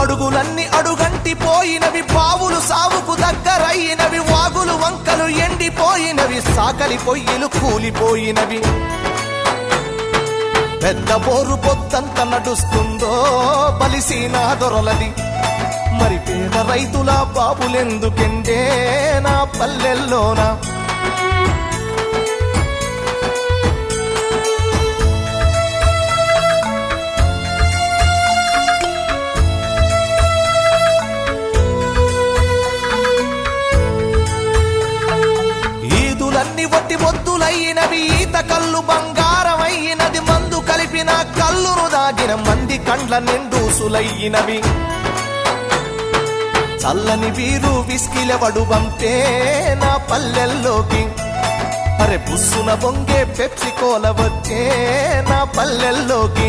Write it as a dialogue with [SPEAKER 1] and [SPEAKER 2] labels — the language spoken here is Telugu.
[SPEAKER 1] అడుగులన్నీ అడుగంటి పోయినవి బావులు సావుకు దగ్గరయినవి వాగులు వంకలు ఎండిపోయినవి సాకలి పొయ్యిలు కూలిపోయినవి. పెద్ద బోరు పొద్దంత నడుస్తుందో బలిసీనా దొరలది మరి పేద రైతుల బాబులెందుకెండే నా పల్లెల్లోనా? ఈదులన్నీ వట్టి మొద్దులయ్యినవి ఈత కళ్ళు బంగారమయ్యినది మందు కలిపిన కల్లును దాగిన మంది కండ్ల నిండూసులయ్యినవి చల్లని వీరు విస్కిలవడు పంపే నా పల్లెల్లోకి. అరే బుస్సున బొంగే పెప్సి కోల వచ్చే నా పల్లెల్లోకి.